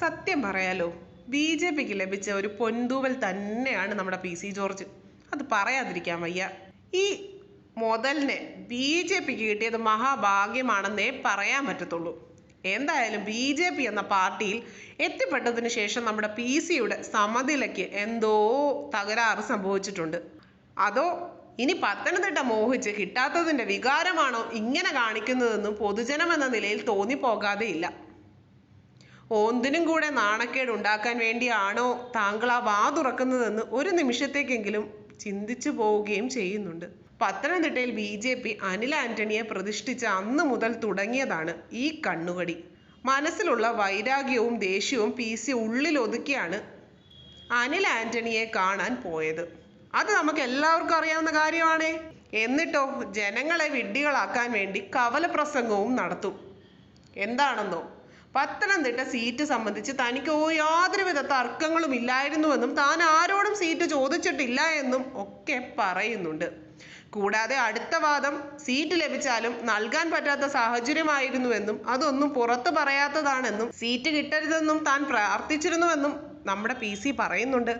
സത്യം പറയാലോ B J പിക്ക് ലഭിച്ച ഒരു പൊൻതൂവൽ തന്നെയാണ് നമ്മുടെ പി സി ജോർജ്. അത് പറയാതിരിക്കാൻ വയ്യ. ഈ മുതലിനെ ബി ജെ പിക്ക് കിട്ടിയത് മഹാഭാഗ്യമാണെന്നേ പറയാൻ പറ്റത്തുള്ളൂ. എന്തായാലും ബി ജെ പി എന്ന പാർട്ടിയിൽ എത്തിപ്പെട്ടതിന് ശേഷം നമ്മുടെ പി സിയുടെ സമനിലയ്ക്ക് എന്തോ തകരാറ് സംഭവിച്ചിട്ടുണ്ട്. അതോ ഇനി പത്തനംതിട്ട മോഹിച്ച് കിട്ടാത്തതിന്റെ വികാരമാണോ ഇങ്ങനെ കാണിക്കുന്നതെന്നും പൊതുജനം എന്ന നിലയിൽ തോന്നിപ്പോകാതെ ഓന്തിനും കൂടെ നാണക്കേട് ഉണ്ടാക്കാൻ വേണ്ടിയാണോ താങ്കൾ ആ വാ തുറക്കുന്നതെന്ന് ഒരു നിമിഷത്തേക്കെങ്കിലും ചിന്തിച്ചു പോവുകയും ചെയ്യുന്നുണ്ട്. പത്തനംതിട്ടയിൽ ബി ജെ പി അനിൽ ആന്റണിയെ പ്രതിഷ്ഠിച്ച അന്ന് മുതൽ തുടങ്ങിയതാണ് ഈ കണ്ണുകടി. മനസ്സിലുള്ള വൈരാഗ്യവും ദേഷ്യവും പി സി ഉള്ളിലൊതുക്കിയാണ് അനിൽ ആന്റണിയെ കാണാൻ പോയത്. അത് നമുക്ക് എല്ലാവർക്കും അറിയാവുന്ന കാര്യമാണേ. എന്നിട്ടോ ജനങ്ങളെ വിഡ്ഢികളാക്കാൻ വേണ്ടി കവല പ്രസംഗവും നടത്തും. എന്താണെന്നോ? പത്തനംതിട്ട സീറ്റ് സംബന്ധിച്ച് തനിക്ക് യാതൊരു യാതൊരുവിധ തർക്കങ്ങളും ഇല്ലായിരുന്നുവെന്നും താൻ ആരോടും സീറ്റ് ചോദിച്ചിട്ടില്ല എന്നും ഒക്കെ പറയുന്നുണ്ട്. കൂടാതെ അടുത്ത വാദം സീറ്റ് ലഭിച്ചാലും നൽകാൻ പറ്റാത്ത സാഹചര്യമായിരുന്നുവെന്നും അതൊന്നും പുറത്തു പറയാത്തതാണെന്നും സീറ്റ് കിട്ടരുതെന്നും താൻ പ്രാർത്ഥിച്ചിരുന്നുവെന്നും നമ്മുടെ പി സി പറയുന്നുണ്ട്.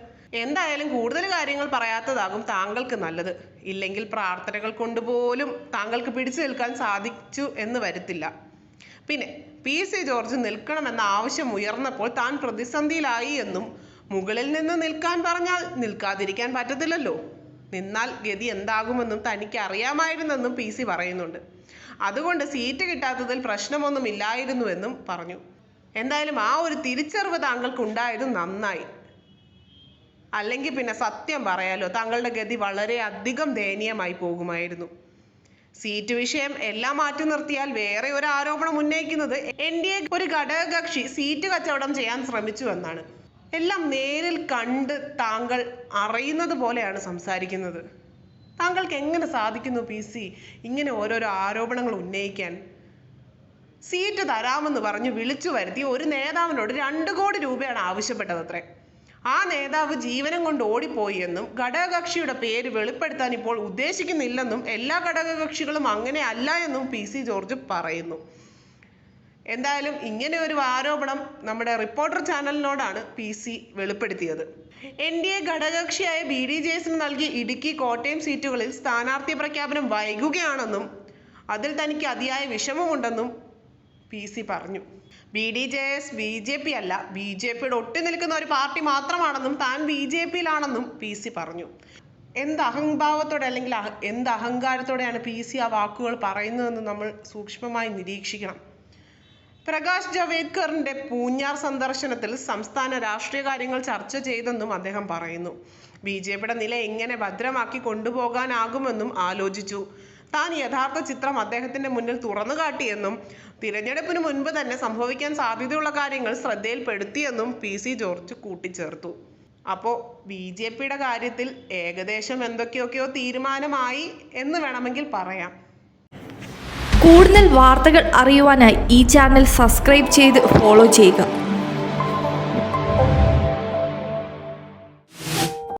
എന്തായാലും കൂടുതൽ കാര്യങ്ങൾ പറയാത്തതാകും താങ്കൾക്ക് നല്ലത്. ഇല്ലെങ്കിൽ പ്രാർത്ഥനകൾ കൊണ്ടുപോലും താങ്കൾക്ക് പിടിച്ചു നിൽക്കാൻ സാധിച്ചു എന്ന് വരത്തില്ല. പിന്നെ പി. സി. ജോർജ് നിൽക്കണമെന്ന ആവശ്യം ഉയർന്നപ്പോൾ താൻ പ്രതിസന്ധിയിലായി എന്നും മുകളിൽ നിന്ന് നിൽക്കാൻ പറഞ്ഞാൽ നിൽക്കാതിരിക്കാൻ പറ്റത്തില്ലല്ലോ. നിന്നാൽ ഗതി എന്താകുമെന്നും തനിക്ക് അറിയാമായിരുന്നെന്നും പി. സി. പറയുന്നുണ്ട്. അതുകൊണ്ട് സീറ്റ് കിട്ടാത്തതിൽ പ്രശ്നമൊന്നും ഇല്ലായിരുന്നുവെന്നും പറഞ്ഞു. എന്തായാലും ആ ഒരു തിരിച്ചറിവ് താങ്കൾക്ക് ഉണ്ടായത് നന്നായി. അല്ലെങ്കിൽ പിന്നെ സത്യം പറയാലോ താങ്കളുടെ ഗതി വളരെ അധികം ദയനീയമായി പോകുമായിരുന്നു. സീറ്റ് വിഷയം എല്ലാം മാറ്റി നിർത്തിയാൽ വേറെ ഒരു ആരോപണം ഉന്നയിക്കുന്നത് എൻ ഡി എ ഒരു ഘടകകക്ഷി സീറ്റ് കച്ചവടം ചെയ്യാൻ ശ്രമിച്ചു എന്നാണ്. എല്ലാം നേരിൽ കണ്ട് താങ്കൾ അറിയുന്നത് പോലെയാണ് സംസാരിക്കുന്നത്. താങ്കൾക്ക് എങ്ങനെ സാധിക്കുന്നു പി സി? ഇങ്ങനെ ഓരോരോ ആരോപണങ്ങൾ ഉന്നയിക്കാൻ. സീറ്റ് തരാമെന്ന് പറഞ്ഞ് വിളിച്ചു വരുത്തി ഒരു നേതാവിനോട് രണ്ട് കോടി രൂപയാണ് ആവശ്യപ്പെട്ടത് അത്രേ ആ നേതാവ് ജീവനം കൊണ്ട് ഓടിപ്പോയിയെന്നും ഘടകകക്ഷിയുടെ പേര് വെളിപ്പെടുത്താൻ ഇപ്പോൾ ഉദ്ദേശിക്കുന്നില്ലെന്നും എല്ലാ ഘടകകക്ഷികളും അങ്ങനെ അല്ല എന്നും പി സി ജോർജ് പറയുന്നു. എന്തായാലും ഇങ്ങനെ ഒരു ആരോപണം നമ്മുടെ റിപ്പോർട്ടർ ചാനലിനോടാണ് പി സി വെളിപ്പെടുത്തിയത്. എൻ ഡി എ ഘടകകക്ഷിയായ ബി ഡി ജെ എസിന് നൽകി ഇടുക്കി കോട്ടയം സീറ്റുകളിൽ സ്ഥാനാർത്ഥി പ്രഖ്യാപനം വൈകുകയാണെന്നും അതിൽ തനിക്ക് അതിയായ വിഷമമുണ്ടെന്നും പി സി പറഞ്ഞു. B D J S B J P അല്ല ബി ജെ പിയുടെ ഒട്ടി നിൽക്കുന്ന ഒരു പാർട്ടി മാത്രമാണെന്നും താൻ ബി ജെ പിയിലാണെന്നും പി സി പറഞ്ഞു. എന്ത് അഹംഭാവത്തോടെ അല്ലെങ്കിൽ എന്ത് അഹങ്കാരത്തോടെയാണ് പി സി ആ വാക്കുകൾ പറയുന്നതെന്ന് നമ്മൾ സൂക്ഷ്മമായി നിരീക്ഷിക്കണം. പ്രകാശ് ജാവേദ്കറിന്റെ പൂഞ്ഞാർ സന്ദർശനത്തിൽ സംസ്ഥാന രാഷ്ട്രീയ കാര്യങ്ങൾ ചർച്ച ചെയ്തെന്നും അദ്ദേഹം പറയുന്നു. ബി ജെ പിയുടെ നില എങ്ങനെ ഭദ്രമാക്കി കൊണ്ടുപോകാനാകുമെന്നും ആലോചിച്ചു. താൻ യഥാർത്ഥ ചിത്രം അദ്ദേഹത്തിന്റെ മുന്നിൽ തുറന്നു കാട്ടിയെന്നും തിരഞ്ഞെടുപ്പിന് മുൻപ് തന്നെ സംഭവിക്കാൻ സാധ്യതയുള്ള കാര്യങ്ങൾ ശ്രദ്ധയിൽപ്പെടുത്തിയെന്നും പി സി ജോർജ് കൂട്ടിച്ചേർത്തു. അപ്പോൾ ബി ജെ പിയുടെ കാര്യത്തിൽ ഏകദേശം എന്തൊക്കെയൊക്കെയോ തീരുമാനമായി എന്ന് വേണമെങ്കിൽ പറയാം. കൂടുതൽ വാർത്തകൾ അറിയുവാനായി ഈ ചാനൽ സബ്സ്ക്രൈബ് ചെയ്ത് ഫോളോ ചെയ്യുക.